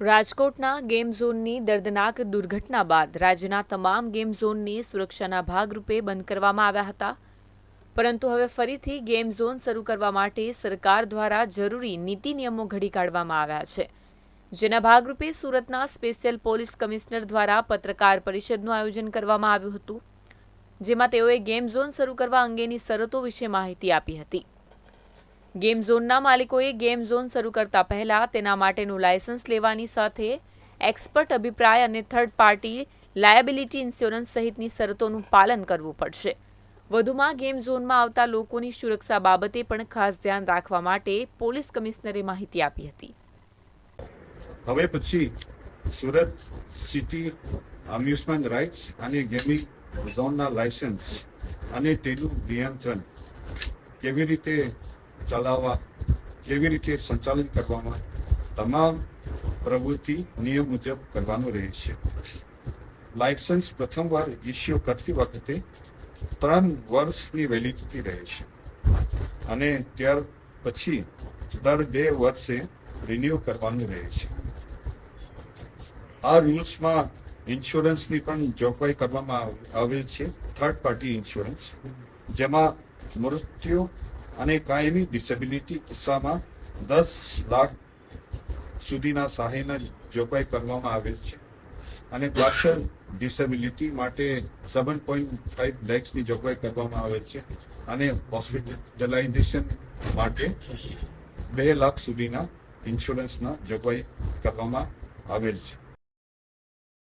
રાજકોટના ગેમ ઝોનની દર્દનાક દુર્ઘટના બાદ રાજ્યના તમામ ગેમ ઝોનની સુરક્ષાના ભાગરૂપે બંધ કરવામાં આવ્યા હતા. પરંતુ હવે ફરીથી ગેમ ઝોન શરૂ કરવા માટે સરકાર દ્વારા જરૂરી નીતિ નિયમો ઘડી કાઢવામાં આવ્યા છે. જેના ભાગરૂપે સુરતના સ્પેશિયલ પોલીસ કમિશનર દ્વારા પત્રકાર પરિષદનું આયોજન કરવામાં આવ્યું હતું. જેમાં તેઓએ ગેમ ઝોન શરૂ કરવા અંગેની શરતો વિશે માહિતી આપી હતી. ગેમ ઝોનના માલિકોએ ગેમ ઝોન શરૂ કરતા પહેલા તેના માટેનું લાયસન્સ લેવાની સાથે એક્સપર્ટ અભિપ્રાય અને થર્ડ પાર્ટી લાયબિલિટી ઇન્સ્યોરન્સ સહિતની શરતોનું પાલન કરવું પડશે. વધુમાં ગેમ ઝોનમાં આવતા લોકોની સુરક્ષા બાબતે પણ ખાસ ધ્યાન રાખવા માટે પોલીસ કમિશનરે માહિતી આપી હતી. હવે પછી સુરત સિટી અમ્યુઝમેન્ટ રાઇટ્સ અને ગેમિંગ ઝોનના લાયસન્સ અને તેનું નિયંત્રણ કેવી રીતે ચલાવવા, કેવી રીતે સંચાલન કરવામાં, તમામ પ્રવૃત્તિ નિયમ મુજબ કરવાનું રહે છે. લાયસન્સ પ્રથમવાર ઇસ્યુ કરતી વખતે ત્રણ વર્ષની વેલિડિટી રહે છે. અને ત્યાર પછી દર બે વર્ષે રિન્યુ કરવાનું રહે છે. આ રૂલ્સમાં ઇન્સ્યોરન્સની પણ જોગવાઈ કરવામાં આવેલ છે. થર્ડ પાર્ટી ઇન્સ્યોરન્સ જેમાં મૃત્યુ અને કાયમી ડિસેબિલિટી કિસ્સામાં દસ લાખ સુધીના સહાયના જોગવાઈ કરવામાં આવેલ છે. અને પાર્શલ ડિસેબિલિટી માટે સેવન પોઈન્ટ ફાઈવ લેક્સની જોગવાઈ કરવામાં આવેલ છે. અને હોસ્પિટલાઇઝેશન માટે બે લાખ સુધીના ઇન્સ્યોરન્સના જોગવાઈ કરવામાં આવેલ છે.